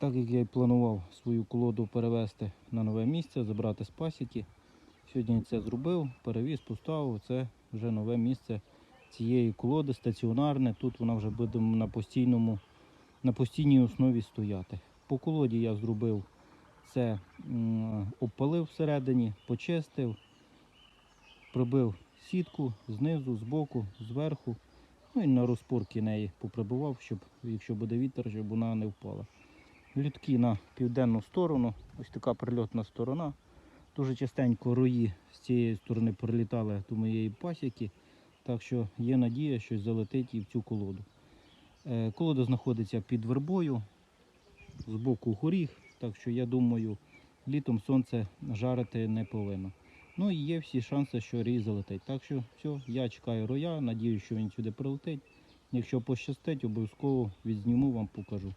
Так як я і планував свою колоду перевезти на нове місце, забрати з пасіки. Сьогодні це зробив, перевіз, поставив. Це вже нове місце цієї колоди, стаціонарне. Тут вона вже буде на постійному, на постійній основі стояти. По колоді я зробив це, обпалив всередині, почистив, прибив сітку знизу, збоку, зверху. Ну і на розпорки неї поприбивав, щоб якщо буде вітер, щоб вона не впала. Лютки на південну сторону, ось така прильотна сторона. Дуже частенько рої з цієї сторони прилітали до моєї пасіки, так що є надія, що залетить і в цю колоду. Е, Колода знаходиться під вербою, з боку горіх, так що я думаю, літом сонце жарити не повинно. Ну і є всі шанси, що рій залетить. Так що все, я чекаю роя, надію, що він сюди прилетить. Якщо пощастить, обов'язково відзніму вам покажу.